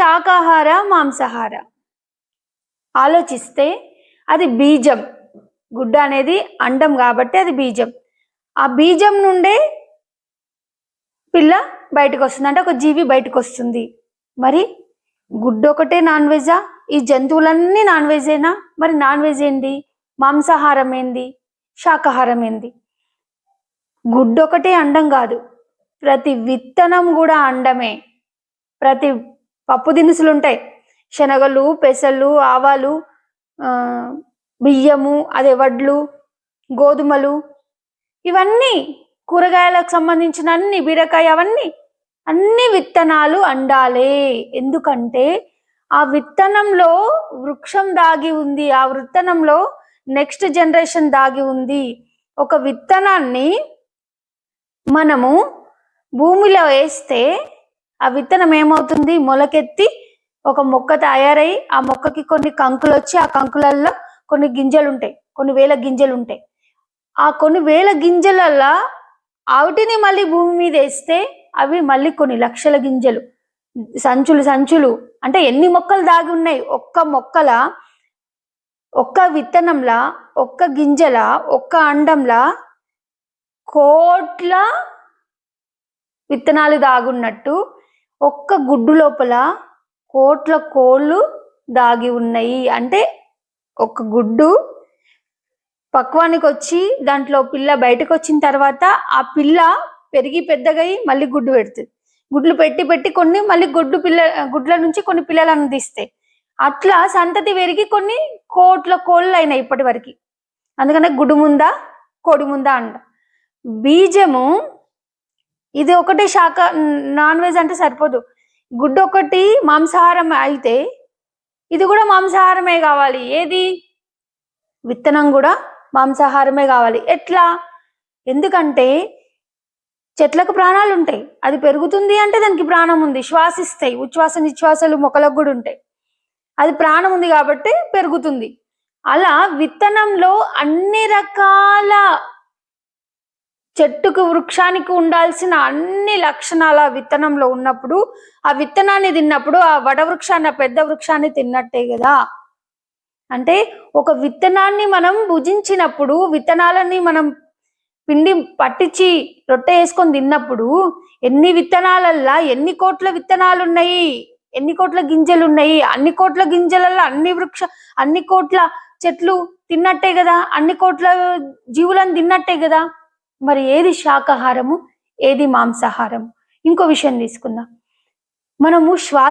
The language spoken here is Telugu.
శాకాహార మాంసాహార? ఆలోచిస్తే అది బీజం. గుడ్డ అనేది అండం కాబట్టి అది బీజం. ఆ బీజం నుండే పిల్ల బయటకు వస్తుంది అంటే ఒక జీవి బయటకు వస్తుంది మరి గుడ్డు ఒకటే నాన్ వెజా ఈ జంతువులన్నీ నాన్ వెజేనా మరి నాన్ వెజ్ ఏంది? మాంసాహారం ఏంది? శాకాహారం ఏంది? గుడ్డు ఒకటే అండం కాదు. ప్రతి విత్తనం కూడా అండమే. ప్రతి పప్పు దినుసులు ఉంటాయి శనగలు పెసలు ఆవాలు బియ్యము అదే వడ్లు గోధుమలు. ఇవన్నీ కూరగాయలకు సంబంధించిన అన్ని బీరకాయ అవన్నీ అన్ని విత్తనాలు అండాలే. ఎందుకంటే ఆ విత్తనంలో వృక్షం దాగి ఉంది ఆ విత్తనంలో నెక్స్ట్ జనరేషన్ దాగి ఉంది. ఒక విత్తనాన్ని మనము భూమిలో వేస్తే ఆ విత్తనం ఏమవుతుంది? మొలకెత్తి ఒక మొక్క తయారై ఆ మొక్కకి కొన్ని కంకులు వచ్చి ఆ కంకులల్లో కొన్ని గింజలు ఉంటాయి కొన్ని వేల గింజలు ఉంటాయి ఆ కొన్ని వేల గింజలల్లో ఆవిటిని మళ్ళీ భూమి మీద వేస్తే అవి మళ్ళీ కొన్ని లక్షల గింజలు. సంచులు సంచులు. అంటే ఎన్ని మొక్కలు దాగి ఉన్నాయి? ఒక్క మొక్కల ఒక్క విత్తనంలా ఒక్క గింజల ఒక్క అండంలా కోట్ల విత్తనాలు దాగున్నట్టు ఒక్క గుడ్డు లోపల కోట్ల కోళ్ళు దాగి ఉన్నాయి. అంటే ఒక గుడ్డు పక్వానికి వచ్చి దాంట్లో పిల్ల బయటకు వచ్చిన తర్వాత ఆ పిల్ల పెరిగి పెద్దగయి మళ్ళీ గుడ్డు పెడుతుంది. గుడ్లు పెట్టి పెట్టి కొన్ని మళ్ళీ గుడ్డు పిల్ల గుడ్ల నుంచి కొన్ని పిల్లలను తీస్తాయి. అట్లా సంతతి పెరిగి కొన్ని కోట్ల కోళ్ళు అయినాయి ఇప్పటి వరకు అందుకనే గుడ్డు ముందా కోడి ముందా అంట. బీజము ఇది ఒకటి శాఖ నాన్ వెజ్ అంటే సరిపోదు. గుడ్డు ఒకటి మాంసాహారం అయితే ఇది కూడా మాంసాహారమే కావాలి. ఏది? విత్తనం కూడా మాంసాహారమే కావాలి. ఎట్లా? ఎందుకంటే చెట్లకు ప్రాణాలు ఉంటాయి. అది పెరుగుతుంది అంటే దానికి ప్రాణం ఉంది. శ్వాసిస్తాయి. ఉచ్ఛ్వాస నిశ్వాసాలు మొక్కలకు కూడా ఉంటాయి. అది ప్రాణం ఉంది కాబట్టి పెరుగుతుంది. అలా విత్తనంలో అన్ని రకాల చెట్టుకు వృక్షానికి ఉండాల్సిన అన్ని లక్షణాల విత్తనంలో ఉన్నప్పుడు ఆ విత్తనాన్ని తిన్నప్పుడు ఆ వడ వృక్షాన్ని పెద్ద వృక్షాన్ని తిన్నట్టే కదా. అంటే ఒక విత్తనాన్ని మనం భుజించినప్పుడు విత్తనాలని మనం పిండి పట్టించి రొట్టె వేసుకొని తిన్నప్పుడు ఎన్ని విత్తనాలల్లా ఎన్ని కోట్ల విత్తనాలు ఉన్నాయి ఎన్ని కోట్ల గింజలు ఉన్నాయి అన్ని కోట్ల గింజలల్లో అన్ని వృక్ష అన్ని కోట్ల చెట్లు తిన్నట్టే కదా అన్ని కోట్ల జీవులను తిన్నట్టే కదా. మరి ఏది శాకాహారము ఏది మాంసాహారము? ఇంకో విషయం తీసుకుందాం. మనము శ్వాస